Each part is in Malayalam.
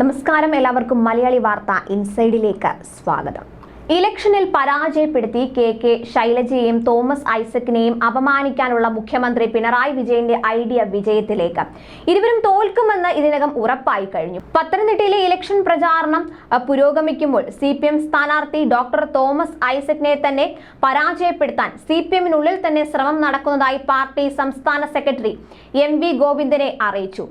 നമസ്കാരം എല്ലാവർക്കും മലയാളി വാർത്ത ഇൻസൈഡിലേക്ക് സ്വാഗതം. ഇലക്ഷനിൽ പരാജയപ്പെടുത്തി കെ കെ ശൈലജയെയും തോമസ് ഐസക്കിനെയും അപമാനിക്കാനുള്ള മുഖ്യമന്ത്രി പിണറായി വിജയന്റെ ഐഡിയ വിജയത്തിലേക്ക്. ഇരുവരും തോൽക്കുമെന്ന് ഇതിനകം ഉറപ്പായി കഴിഞ്ഞു. പത്തനംതിട്ടയിലെ ഇലക്ഷൻ പ്രചാരണം പുരോഗമിക്കുമ്പോൾ സി പി എം സ്ഥാനാർത്ഥി ഡോക്ടർ തോമസ് ഐസക്കിനെ തന്നെ പരാജയപ്പെടുത്താൻ സി പി എമ്മിനുള്ളിൽ തന്നെ ശ്രമം നടക്കുന്നതായി പാർട്ടി സംസ്ഥാന സെക്രട്ടറി എം വി ഗോവിന്ദനെ അറിയിച്ചു.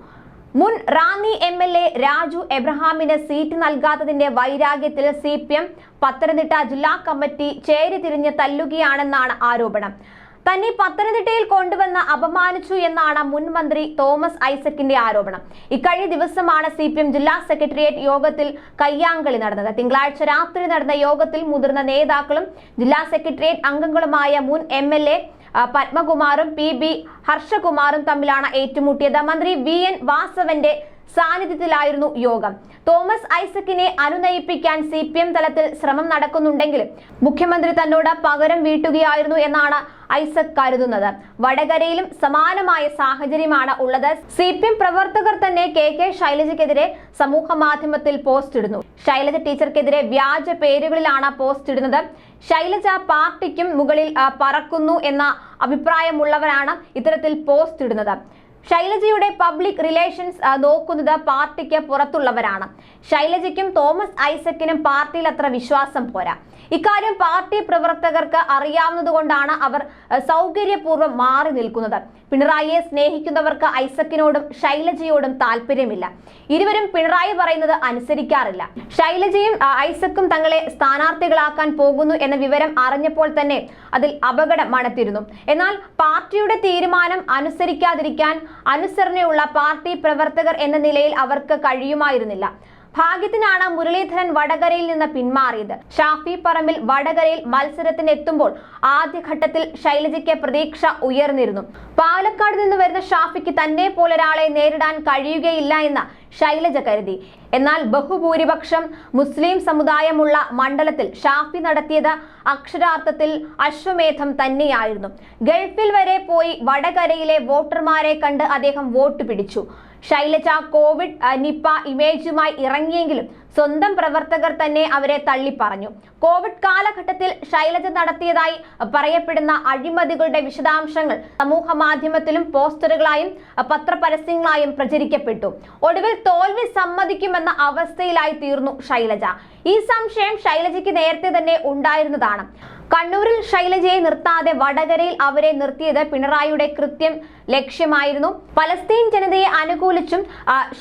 മുൻ Ranni M L A Raju എബ്രഹാമിന് seat നൽകാത്തതിന്റെ വൈരാഗ്യത്തിൽ സി പി എം പത്തനംതിട്ട ജില്ലാ കമ്മിറ്റി ചേരി തിരിഞ്ഞ് തല്ലുകയാണെന്നാണ് ആരോപണം. തന്നെ പത്തനംതിട്ടയിൽ കൊണ്ടുവന്ന് അപമാനിച്ചു എന്നാണ് മുൻ മന്ത്രി തോമസ് ഐസക്കിന്റെ ആരോപണം. ഇക്കഴിഞ്ഞ ദിവസമാണ് സി പി എം ജില്ലാ സെക്രട്ടേറിയറ്റ് യോഗത്തിൽ കയ്യാങ്കളി നടന്നത്. തിങ്കളാഴ്ച രാത്രി നടന്ന യോഗത്തിൽ മുതിർന്ന നേതാക്കളും ജില്ലാ സെക്രട്ടേറിയറ്റ് അംഗങ്ങളുമായ മുൻ എം എൽ എ പത്മകുമാറും പി ബി ഹർഷകുമാറും തമ്മിലാണ് ഏറ്റുമുട്ടിയത്. മന്ത്രി വി എൻ വാസവന്റെ സാന്നിധ്യത്തിലായിരുന്നു യോഗം. തോമസ് ഐസക്കിനെ അനുനയിപ്പിക്കാൻ സി പി എം തലത്തിൽ ശ്രമം നടക്കുന്നുണ്ടെങ്കിലും മുഖ്യമന്ത്രി തന്നോട് പകരം വീട്ടുകയായിരുന്നു എന്നാണ് ഐസക് കരുതുന്നത്. വടകരയിലും സമാനമായ സാഹചര്യമാണ് ഉള്ളത്. സി പി എം പ്രവർത്തകർ തന്നെ കെ കെ ശൈലജയ്ക്കെതിരെ സമൂഹ മാധ്യമത്തിൽ പോസ്റ്റ് ഇടുന്നു. ശൈലജ ടീച്ചർക്കെതിരെ വ്യാജ പേരുകളിലാണ് പോസ്റ്റ് ഇടുന്നത്. ശൈലജ പാർട്ടിക്കും മുകളിൽ പറക്കുന്നു എന്ന അഭിപ്രായമുള്ളവരാണ് ഇത്തരത്തിൽ പോസ്റ്റ് ഇടുന്നത്. ശൈലജയുടെ പബ്ലിക് റിലേഷൻസ് നോക്കുന്നത് പാർട്ടിക്ക് പുറത്തുള്ളവരാണ്. ശൈലജയ്ക്കും തോമസ് ഐസക്കിനും പാർട്ടിയിൽ അത്ര വിശ്വാസം പോരാ. ഇക്കാര്യം പാർട്ടി പ്രവർത്തകർക്ക് അറിയാവുന്നതുകൊണ്ടാണ് അവർ സൗകര്യപൂർവം മാറി നിൽക്കുന്നത്. പിണറായിയെ സ്നേഹിക്കുന്നവർക്ക് ഐസക്കിനോടും ശൈലജയോടും താല്പര്യമില്ല. ഇരുവരും പിണറായി പറയുന്നത് അനുസരിക്കാറില്ല. ശൈലജയും ഐസക്കും തങ്ങളെ സ്ഥാനാർത്ഥികളാക്കാൻ പോകുന്നു എന്ന വിവരം അറിഞ്ഞപ്പോൾ തന്നെ അതിൽ അപകടം മണത്തിരുന്നു. എന്നാൽ പാർട്ടിയുടെ തീരുമാനം അനുസരിക്കാതിരിക്കാൻ അനുസരണയുള്ള പാർട്ടി പ്രവർത്തകർ എന്ന നിലയിൽ അവർക്ക് കഴിയുമായിരുന്നില്ല. ഭാഗ്യത്തിനാണ് മുരളീധരൻ വടകരയിൽ നിന്ന് പിന്മാറിയത്. ഷാഫി പറമ്പിൽ വടകരയിൽ മത്സരത്തിന് എത്തുമ്പോൾ ആദ്യഘട്ടത്തിൽ ശൈലജയ്ക്ക് പ്രതീക്ഷ ഉയർന്നിരുന്നു. പാലക്കാട് നിന്ന് വരുന്ന ഷാഫിക്ക് തന്നെ പോലൊരാളെ നേരിടാൻ കഴിയുകയില്ല എന്ന് ശൈലജ കരുതി. എന്നാൽ ബഹുഭൂരിപക്ഷം മുസ്ലിം സമുദായമുള്ള മണ്ഡലത്തിൽ ഷാഫി നടത്തിയത് അക്ഷരാർത്ഥത്തിൽ അശ്വമേധം തന്നെയായിരുന്നു. ഗൾഫിൽ വരെ പോയി വടകരയിലെ വോട്ടർമാരെ കണ്ട് അദ്ദേഹം വോട്ട് പിടിച്ചു. ശൈലജ കോവിഡ് നിപ്പ ഇമേജുമായി ഇറങ്ങിയെങ്കിലും സ്വന്തം പ്രവർത്തകർ തന്നെ അവരെ തള്ളിപ്പറഞ്ഞു. കോവിഡ് കാലഘട്ടത്തിൽ ശൈലജ നടത്തിയതായി പറയപ്പെടുന്ന അഴിമതികളുടെ വിശദാംശങ്ങൾ സമൂഹ മാധ്യമത്തിലും പോസ്റ്ററുകളായും പത്രപരസ്യങ്ങളായും പ്രചരിക്കപ്പെട്ടു. ഒടുവിൽ തോൽവി സമ്മതിക്കുമെന്ന അവസ്ഥയിലായി തീർന്നു ശൈലജ. ഈ സംശയം ശൈലജയ്ക്ക് നേരത്തെ തന്നെ ഉണ്ടായിരുന്നതാണ്. കണ്ണൂരിൽ ശൈലജയെ നിർത്താതെ വടകരയിൽ അവരെ നിർത്തിയത് പിണറായിയുടെ കൃത്യം ലക്ഷ്യമായിരുന്നു. പലസ്തീൻ ജനതയെ അനുകൂലിച്ചും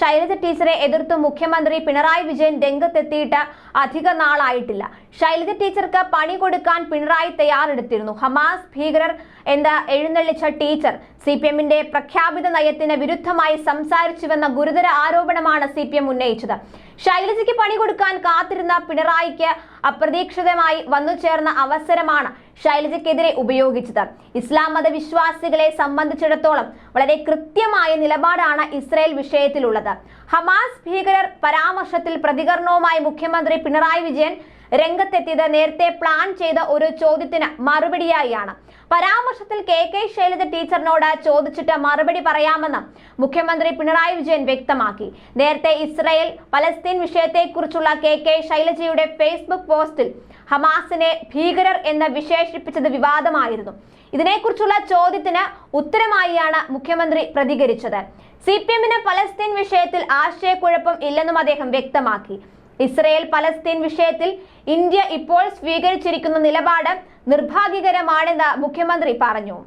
ശൈലജ ടീച്ചറെ എതിർത്തും മുഖ്യമന്ത്രി പിണറായി വിജയൻ രംഗത്തെത്തിയിട്ട് അധിക നാളായിട്ടില്ല. ശൈലജ ടീച്ചർക്ക് പണി കൊടുക്കാൻ പിണറായി തയ്യാറെടുത്തിരുന്നു. ഹമാസ് ഭീകരർ എന്ന് എഴുന്നള്ളിച്ച ടീച്ചർ സി പി എമ്മിന്റെ പ്രഖ്യാപിത നയത്തിന് വിരുദ്ധമായി സംസാരിച്ചുവെന്ന ഗുരുതര ആരോപണമാണ് സി പി എം ഉന്നയിച്ചത്. ശൈലജയ്ക്ക് പണി കൊടുക്കാൻ കാത്തിരുന്ന പിണറായിക്ക് അപ്രതീക്ഷിതമായി വന്നു ചേർന്ന അവസരമാണ് ശൈലജയ്ക്കെതിരെ ഉപയോഗിച്ചത്. ഇസ്ലാം മത വിശ്വാസികളെ സംബന്ധിച്ചിടത്തോളം വളരെ കൃത്യമായ നിലപാടാണ് ഇസ്രയേൽ വിഷയത്തിലുള്ളത്. ഹമാസ് ഭീകരർ പരാമർശത്തിൽ പ്രതികരണവുമായി മുഖ്യമന്ത്രി പിണറായി വിജയൻ രംഗത്തെത്തിയത് നേരത്തെ പ്ലാൻ ചെയ്ത ഒരു ചോദ്യത്തിന് മറുപടിയായാണ്. പരാമർശത്തിൽ കെ കെ ശൈലജ ടീച്ചറിനോട് ചോദിച്ചിട്ട് മറുപടി പറയാമെന്ന് മുഖ്യമന്ത്രി പിണറായി വിജയൻ വ്യക്തമാക്കി. നേരത്തെ ഇസ്രായേൽ പലസ്തീൻ വിഷയത്തെക്കുറിച്ചുള്ള കെ കെ ശൈലജയുടെ ഫേസ്ബുക്ക് പോസ്റ്റിൽ ഹമാസിനെ ഭീകരർ എന്ന് വിശേഷിപ്പിച്ചത് വിവാദമായിരുന്നു. ഇതിനെക്കുറിച്ചുള്ള ചോദ്യത്തിന് ഉത്തരമായിയാണ് മുഖ്യമന്ത്രി പ്രതികരിച്ചത്. സി പി എമ്മിന് പലസ്തീൻ വിഷയത്തിൽ ആശയക്കുഴപ്പം ഇല്ലെന്നും അദ്ദേഹം വ്യക്തമാക്കി. ഇസ്രയേൽ പലസ്തീൻ വിഷയത്തിൽ ഇന്ത്യ ഇപ്പോൾ സ്വീകരിച്ചിരിക്കുന്ന നിലപാട് നിർഭാഗ്യകരമാണെന്ന് മുഖ്യമന്ത്രി പറഞ്ഞു.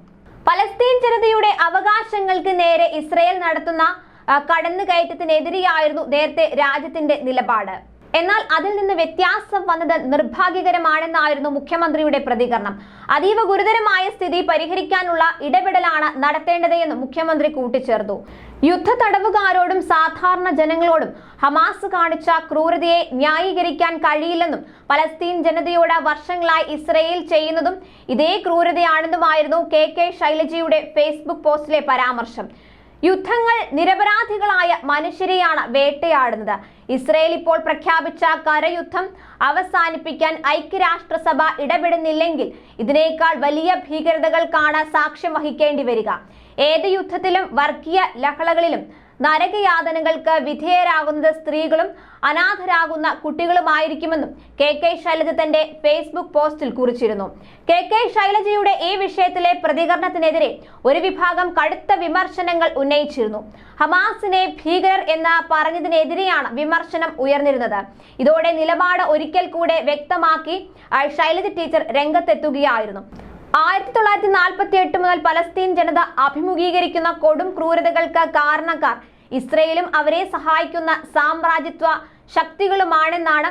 പലസ്തീൻ ജനതയുടെ അവകാശങ്ങൾക്ക് നേരെ ഇസ്രയേൽ നടത്തുന്ന കടന്നുകയറ്റത്തിനെതിരെയായിരുന്നു നേരത്തെ രാജ്യത്തിന്റെ നിലപാട്. എന്നാൽ അതിൽ നിന്ന് വ്യത്യാസം വന്നത് നിർഭാഗ്യകരമാണെന്നായിരുന്നു മുഖ്യമന്ത്രിയുടെ പ്രതികരണം. അതീവ ഗുരുതരമായ സ്ഥിതി പരിഹരിക്കാനുള്ള ഇടപെടലാണ് നടത്തേണ്ടത് എന്ന് മുഖ്യമന്ത്രി കൂട്ടിച്ചേർത്തു. യുദ്ധ തടവുകാരോടും സാധാരണ ജനങ്ങളോടും ഹമാസ് കാണിച്ച ക്രൂരതയെ ന്യായീകരിക്കാൻ കഴിയില്ലെന്നും പലസ്തീൻ ജനതയോട് വർഷങ്ങളായി ഇസ്രയേൽ ചെയ്യുന്നതും ഇതേ ക്രൂരതയാണെന്നുമായിരുന്നു കെ കെ ശൈലജയുടെ ഫേസ്ബുക്ക് പോസ്റ്റിലെ പരാമർശം. യുദ്ധങ്ങൾ നിരപരാധികളായ മനുഷ്യരെയാണ് വേട്ടയാടുന്നത്. ഇസ്രയേൽ ഇപ്പോൾ പ്രഖ്യാപിച്ച കരയുദ്ധം അവസാനിപ്പിക്കാൻ ഐക്യരാഷ്ട്രസഭ ഇടപെടുന്നില്ലെങ്കിൽ ഇതിനേക്കാൾ വലിയ ഭീകരതകൾക്കാണ് സാക്ഷ്യം വഹിക്കേണ്ടി വരിക. ഏത് യുദ്ധത്തിലും വർഗീയ ലഹളകളിലും നരകയാതനകൾക്ക് വിധേയരാകുന്നത് സ്ത്രീകളും അനാഥരാകുന്ന കുട്ടികളുമായിരിക്കുമെന്നും കെ കെ ശൈലജ തന്റെ ഫേസ്ബുക്ക് പോസ്റ്റിൽ കുറിച്ചിരുന്നു. കെ കെ ശൈലജയുടെ ഈ വിഷയത്തിലെ പ്രതികരണത്തിനെതിരെ ഒരു വിഭാഗം കടുത്ത വിമർശനങ്ങൾ ഉന്നയിച്ചിരുന്നു. ഹമാസിനെ ഭീകരർ എന്ന് പറഞ്ഞതിനെതിരെയാണ് വിമർശനം ഉയർന്നിരുന്നത്. ഇതോടെ നിലപാട് ഒരിക്കൽ കൂടെ വ്യക്തമാക്കി ശൈലജ ടീച്ചർ രംഗത്തെത്തുകയായിരുന്നു. ആയിരത്തി തൊള്ളായിരത്തി നാൽപ്പത്തി എട്ട് മുതൽ പലസ്തീൻ ജനത അഭിമുഖീകരിക്കുന്ന കൊടും ക്രൂരതകൾക്ക് കാരണക്കാർ. ഇസ്രയേലും അവരെ സഹായിക്കുന്ന സാമ്രാജ്യത്വ ശക്തികളുമാണെന്നാണ്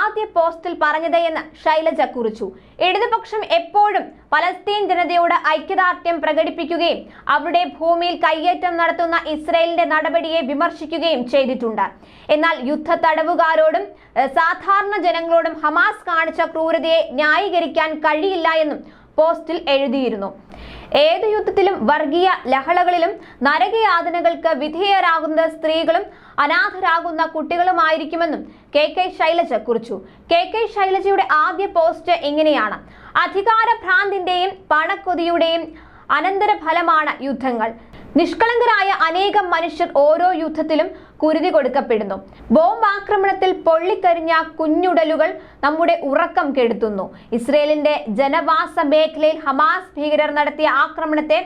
ആദ്യ പോസ്റ്റിൽ പറഞ്ഞത് എന്ന് ശൈലജ കുറിച്ചു. ഇടതുപക്ഷം എപ്പോഴും പലസ്തീൻ ജനതയോട് ഐക്യദാർഢ്യം പ്രകടിപ്പിക്കുകയും അവരുടെ ഭൂമിയിൽ കയ്യേറ്റം നടത്തുന്ന ഇസ്രയേലിന്റെ നടപടിയെ വിമർശിക്കുകയും ചെയ്തിട്ടുണ്ട്. എന്നാൽ യുദ്ധ തടവുകാരോടും സാധാരണ ജനങ്ങളോടും ഹമാസ് കാണിച്ച ക്രൂരതയെ ന്യായീകരിക്കാൻ കഴിയില്ല എന്നും പോസ്റ്റിൽ എഴുതിയിരുന്നു. ഏത് യുദ്ധത്തിലും വർഗീയ ലഹളകളിലും നരകയാതനകൾക്ക് വിധേയരാകുന്ന സ്ത്രീകളും അനാഥരാകുന്ന കുട്ടികളുമായിരിക്കുമെന്നും കെ കെ ശൈലജ കുറിച്ചു. കെ കെ ശൈലജയുടെ ആദ്യ പോസ്റ്റ് ഇങ്ങനെയാണ്. അധികാര ഭ്രാന്തിന്റെയും പണക്കൊതിയുടെയും അനന്തരഫലമാണ് യുദ്ധങ്ങൾ. നിഷ്കളങ്കരായ അനേകം മനുഷ്യർ ഓരോ യുദ്ധത്തിലും കുരുതി കൊടുക്കപ്പെടുന്നു. ബോംബ് ആക്രമണത്തിൽ പൊള്ളിക്കരിഞ്ഞ കുഞ്ഞുടലുകൾ നമ്മുടെ ഉറക്കം കെടുത്തുന്നു. ഇസ്രയേലിന്റെ ജനവാസ മേഖലയിൽ ഹമാസ് ഭീകരർ നടത്തിയ ആക്രമണത്തെ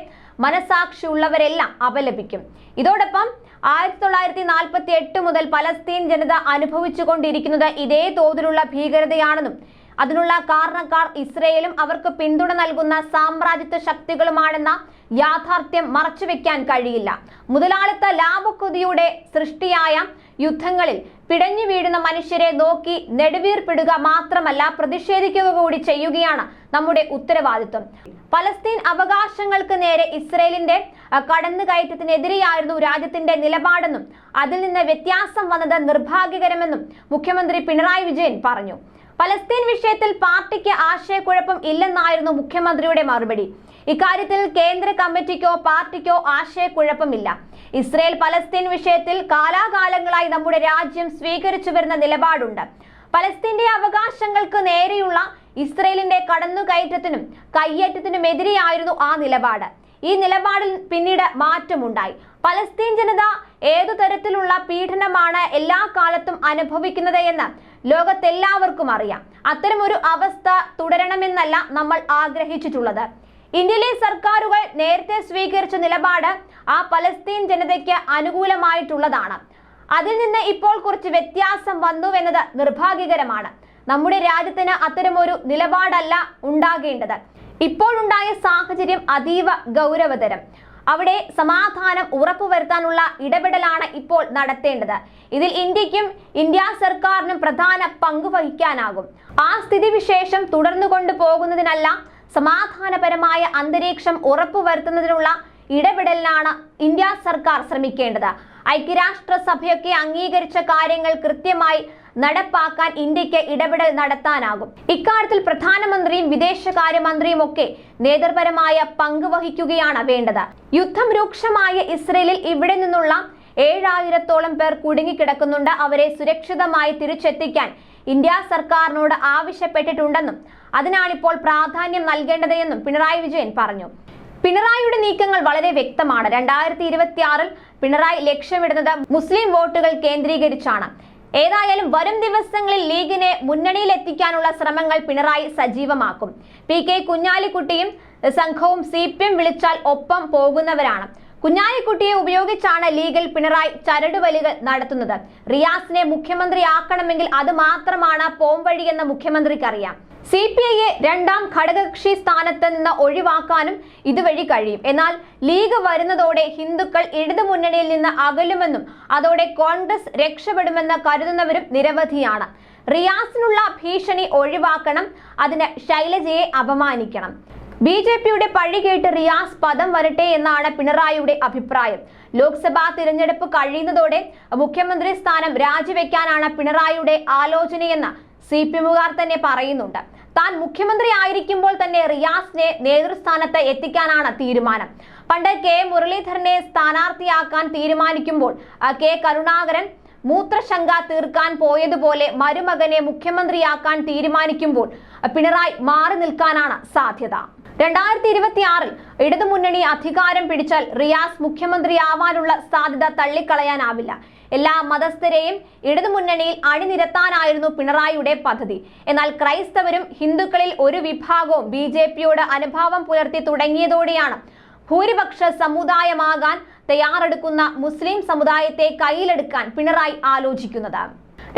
മനസാക്ഷിയുള്ളവരെല്ലാം അപലപിക്കും. ഇതോടൊപ്പം ആയിരത്തി തൊള്ളായിരത്തി നാൽപ്പത്തി എട്ട് മുതൽ പലസ്തീൻ ജനത അനുഭവിച്ചുകൊണ്ടിരിക്കുന്നത് ഇതേ തോതിലുള്ള ഭീകരതയാണെന്നും അതിനുള്ള കാരണക്കാർ ഇസ്രയേലും അവർക്ക് പിന്തുണ നൽകുന്ന സാമ്രാജ്യത്വ ശക്തികളുമാണെന്ന യാഥാർത്ഥ്യം മറച്ചുവെക്കാൻ കഴിയില്ല. മുതലാളിത്ത ലാഭക്കുതിയുടെ സൃഷ്ടിയായ യുദ്ധങ്ങളിൽ പിടഞ്ഞു വീഴുന്ന മനുഷ്യരെ നോക്കി നെടുവീർപ്പിടുക മാത്രമല്ല പ്രതിഷേധിക്കുക കൂടി ചെയ്യുകയാണ് നമ്മുടെ ഉത്തരവാദിത്വം. പലസ്തീൻ അവകാശങ്ങൾക്ക് നേരെ ഇസ്രയേലിന്റെ കടന്നുകയറ്റത്തിനെതിരെയായിരുന്നു രാജ്യത്തിന്റെ നിലപാടെന്നും അതിൽ നിന്ന് വ്യത്യാസം വന്നത് നിർഭാഗ്യകരമെന്നും മുഖ്യമന്ത്രി പിണറായി വിജയൻ പറഞ്ഞു. പലസ്തീൻ വിഷയത്തിൽ പാർട്ടിക്ക് ആശയക്കുഴപ്പം ഇല്ലെന്നായിരുന്നു മുഖ്യമന്ത്രിയുടെ മറുപടി. ഇക്കാര്യത്തിൽ കേന്ദ്ര കമ്മിറ്റിക്കോ പാർട്ടിക്കോ ആശയക്കുഴപ്പമില്ല. ഇസ്രയേൽ പലസ്തീൻ വിഷയത്തിൽ കാലാകാലങ്ങളായി നമ്മുടെ രാജ്യം സ്വീകരിച്ചു വരുന്ന നിലപാടുണ്ട്. പലസ്തീന്റെ അവകാശങ്ങൾക്ക് നേരെയുള്ള ഇസ്രയേലിന്റെ കടന്നുകയറ്റത്തിനും കയ്യേറ്റത്തിനുമെതിരെയായിരുന്നു ആ നിലപാട്. ഈ നിലപാടിൽ പിന്നീട് മാറ്റമുണ്ടായി. പലസ്തീൻ ജനത ഏതു തരത്തിലുള്ള പീഡനമാണ് എല്ലാ കാലത്തും അനുഭവിക്കുന്നത് എന്ന് ലോകത്തെല്ലാവർക്കും അറിയാം. അത്തരമൊരു അവസ്ഥ തുടരണമെന്നല്ല നമ്മൾ ആഗ്രഹിച്ചിട്ടുള്ളത്. ഇന്ത്യയിലെ സർക്കാരുകൾ നേരത്തെ സ്വീകരിച്ച നിലപാട് ആ പലസ്തീൻ ജനതയ്ക്ക് അനുകൂലമായിട്ടുള്ളതാണ്. അതിൽ നിന്ന് ഇപ്പോൾ കുറച്ച് വ്യത്യാസം വന്നു വന്നുവെന്നത് നിർഭാഗ്യകരമാണ്. നമ്മുടെ രാജ്യത്തിന് അത്തരമൊരു നിലപാടല്ല ഉണ്ടാകേണ്ടത്. ഇപ്പോഴുണ്ടായ സാഹചര്യം അതീവ ഗൗരവതരം. അവിടെ സമാധാനം ഉറപ്പുവരുത്താനുള്ള ഇടപെടലാണ് ഇപ്പോൾ നടത്തേണ്ടത്. ഇതിൽ ഇന്ത്യക്കും ഇന്ത്യ സർക്കാരിനും പ്രധാന പങ്ക് വഹിക്കാനാകും. ആ സ്ഥിതിവിശേഷം തുടർന്നു കൊണ്ടുപോകുന്നതിനല്ല സമാധാനപരമായ അന്തരീക്ഷം ഉറപ്പുവരുത്തുന്നതിനുള്ള ഇടപെടലിനാണ് ഇന്ത്യ സർക്കാർ ശ്രമിക്കേണ്ടത്. ഐക്യരാഷ്ട്ര സഭയൊക്കെ അംഗീകരിച്ച കാര്യങ്ങൾ കൃത്യമായി നടപ്പാക്കാൻ ഇന്ത്യയ്ക്ക് ഇടപെടൽ നടത്താനാകും. ഇക്കാര്യത്തിൽ പ്രധാനമന്ത്രിയും വിദേശകാര്യമന്ത്രിയും ഒക്കെ നേതൃപരമായ പങ്ക് വഹിക്കുകയാണ് വേണ്ടത്. യുദ്ധം രൂക്ഷമായ ഇസ്രയേലിൽ ഇവിടെ നിന്നുള്ള ഏഴായിരത്തോളം പേർ കുടുങ്ങിക്കിടക്കുന്നുണ്ട്. അവരെ സുരക്ഷിതമായി തിരിച്ചെത്തിക്കാൻ ഇന്ത്യ സർക്കാരിനോട് ആവശ്യപ്പെട്ടിട്ടുണ്ടെന്നും അതിനാണിപ്പോൾ പ്രാധാന്യം നൽകേണ്ടത് എന്നും പിണറായി വിജയൻ പറഞ്ഞു. പിണറായിയുടെ നീക്കങ്ങൾ വളരെ വ്യക്തമാണ്. രണ്ടായിരത്തി ഇരുപത്തി ആറിൽ പിണറായി ലക്ഷ്യമിടുന്നത് മുസ്ലിം വോട്ടുകൾ കേന്ദ്രീകരിച്ചാണ്. ഏതായാലും വരും ദിവസങ്ങളിൽ ലീഗിനെ മുന്നണിയിലെത്തിക്കാനുള്ള ശ്രമങ്ങൾ പിണറായി സജീവമാക്കും. പി കെ കുഞ്ഞാലിക്കുട്ടിയും സംഘവും സി പി എം വിളിച്ചാൽ ഒപ്പം പോകുന്നവരാണ്. കുഞ്ഞാലിക്കുട്ടിയെ ഉപയോഗിച്ചാണ് ലീഗിൽ പിണറായി ചരടുവലികൾ നടത്തുന്നത്. റിയാസിനെ മുഖ്യമന്ത്രിയാക്കണമെങ്കിൽ അത് മാത്രമാണ് പോംവഴിയെന്ന് മുഖ്യമന്ത്രിക്കറിയാം. സി പി ഐയെ രണ്ടാം ഘടകകക്ഷി സ്ഥാനത്ത് നിന്ന് ഒഴിവാക്കാനും ഇതുവഴി കഴിയും. എന്നാൽ ലീഗ് വരുന്നതോടെ ഹിന്ദുക്കൾ ഇടതു മുന്നണിയിൽ നിന്ന് അകലുമെന്നും അതോടെ കോൺഗ്രസ് രക്ഷപ്പെടുമെന്ന് കരുതുന്നവരും നിരവധിയാണ്. റിയാസിനുള്ള ഭീഷണി ഒഴിവാക്കണം അതിന് ശൈലജയെ അപമാനിക്കണം. ബി ജെ പിയുടെ പഴി കേട്ട് റിയാസ് പദം വരട്ടെ എന്നാണ് പിണറായിയുടെ അഭിപ്രായം. ലോക്സഭാ തിരഞ്ഞെടുപ്പ് കഴിയുന്നതോടെ മുഖ്യമന്ത്രി സ്ഥാനം രാജിവെക്കാനാണ് പിണറായിയുടെ ആലോചനയെന്ന് സി പി എമ്മുകാർ തന്നെ പറയുന്നുണ്ട്. താൻ മുഖ്യമന്ത്രി ആയിരിക്കുമ്പോൾ തന്നെ റിയാസിനെ നേതൃസ്ഥാനത്ത് എത്തിക്കാനാണ് തീരുമാനം. പണ്ട് കെ മുരളീധരനെ സ്ഥാനാർത്ഥിയാക്കാൻ തീരുമാനിക്കുമ്പോൾ കെ കരുണാകരൻ മൂത്രശങ്ക തീർക്കാൻ പോയതുപോലെ മരുമകനെ മുഖ്യമന്ത്രിയാക്കാൻ തീരുമാനിക്കുമ്പോൾ പിണറായി മാറി നിൽക്കാനാണ് സാധ്യത. രണ്ടായിരത്തി ഇരുപത്തി ആറിൽ ഇടതുമുന്നണി അധികാരം പിടിച്ചാൽ റിയാസ് മുഖ്യമന്ത്രിയാവാനുള്ള സാധ്യത തള്ളിക്കളയാനാവില്ല. എല്ലാ മതസ്ഥരെയും ഇടതുമുന്നണിയിൽ അണിനിരത്താനായിരുന്നു പിണറായിയുടെ പദ്ധതി. എന്നാൽ ക്രൈസ്തവരും ഹിന്ദുക്കളിൽ ഒരു വിഭാഗവും ബി ജെ പിയോട് അനുഭാവം പുലർത്തി തുടങ്ങിയതോടെയാണ് ഭൂരിപക്ഷ സമുദായമാകാൻ തയ്യാറെടുക്കുന്ന മുസ്ലിം സമുദായത്തെ കയ്യിലെടുക്കാൻ പിണറായി ആലോചിക്കുന്നത്.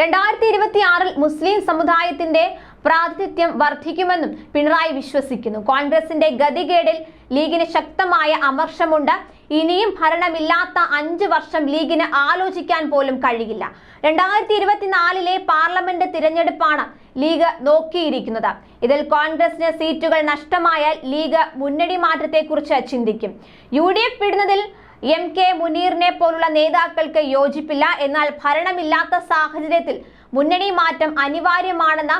രണ്ടായിരത്തി ഇരുപത്തി ആറിൽ മുസ്ലിം സമുദായത്തിന്റെ പ്രാതിനിധ്യം വർദ്ധിക്കുമെന്നും പിണറായി വിശ്വസിക്കുന്നു. കോൺഗ്രസിന്റെ ഗതികേടിൽ ലീഗിന് ശക്തമായ അമർഷമുണ്ട്. ഇനിയും ഭരണമില്ലാത്ത അഞ്ച് വർഷം ലീഗിന് ആലോചിക്കാൻ പോലും കഴിയില്ല. രണ്ടായിരത്തി ഇരുപത്തിനാലിലെ പാർലമെന്റ് തിരഞ്ഞെടുപ്പാണ് ലീഗ് നോക്കിയിരിക്കുന്നത്. ഇതിൽ കോൺഗ്രസിന് സീറ്റുകൾ നഷ്ടമായാൽ ലീഗ് മുന്നണി മാറ്റത്തെക്കുറിച്ച് ചിന്തിക്കും. യു ഡി എഫ് വിടുന്നതിൽ എം കെ മുനീറിനെ പോലുള്ള നേതാക്കൾക്ക് യോജിപ്പില്ല. എന്നാൽ ഭരണമില്ലാത്ത സാഹചര്യത്തിൽ മുന്നണി മാറ്റം അനിവാര്യമാണെന്ന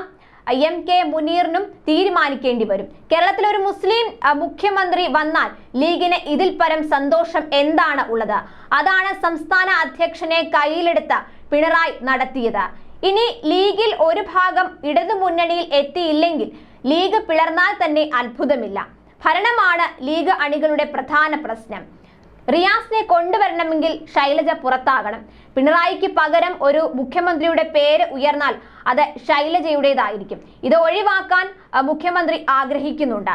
എം കെ മുനീറിനും തീരുമാനിക്കേണ്ടി വരും. കേരളത്തിൽ ഒരു മുസ്ലിം മുഖ്യമന്ത്രി വന്നാൽ ലീഗിന് ഇതിൽ പരം സന്തോഷം എന്താണ് ഉള്ളത്? അതാണ് സംസ്ഥാന അധ്യക്ഷനെ കയ്യിലെടുത്ത പിണറായി നടത്തിയത്. ഇനി ലീഗിൽ ഒരു ഭാഗം ഇടതു മുന്നണിയിൽ എത്തിയില്ലെങ്കിൽ ലീഗ് പിളർന്നാൽ തന്നെ അത്ഭുതമില്ല. ഭരണമാണ് ലീഗ് അണികളുടെ പ്രധാന പ്രശ്നം. റിയാസിനെ കൊണ്ടുവരണമെങ്കിൽ ശൈലജ പുറത്താകണം. പിണറായിക്ക് പകരം ഒരു മുഖ്യമന്ത്രിയുടെ പേര് ഉയർന്നാൽ അത് ശൈലജയുടേതായിരിക്കും. ഇത് ഒഴിവാക്കാൻ മുഖ്യമന്ത്രി ആഗ്രഹിക്കുന്നുണ്ട്.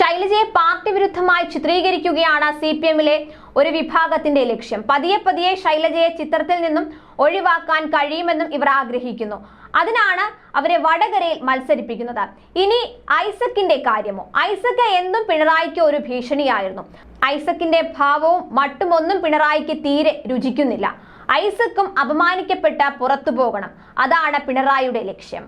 ശൈലജയെ പാർട്ടി വിരുദ്ധമായി ചിത്രീകരിക്കുകയാണ് സി പി എമ്മിലെ ഒരു വിഭാഗത്തിന്റെ ലക്ഷ്യം. പതിയെ പതിയെ ശൈലജയെ ചിത്രത്തിൽ നിന്നും ഒഴിവാക്കാൻ കഴിയുമെന്നും ഇവർ ആഗ്രഹിക്കുന്നു. അതിനാണ് അവരെ വടകരയിൽ മത്സരിപ്പിക്കുന്നത്. ഇനി ഐസക്കിന്റെ കാര്യമോ? ഐസക്ക് എന്നും പിണറായിക്ക് ഒരു ഭീഷണിയായിരുന്നു. ഐസക്കിന്റെ ഭാവവും മട്ടുമൊന്നും പിണറായിക്ക് തീരെ രുചിക്കുന്നില്ല. ഐസക്കും അപമാനിക്കപ്പെട്ട പുറത്തു പോകണം. അതാണ് പിണറായിയുടെ ലക്ഷ്യം.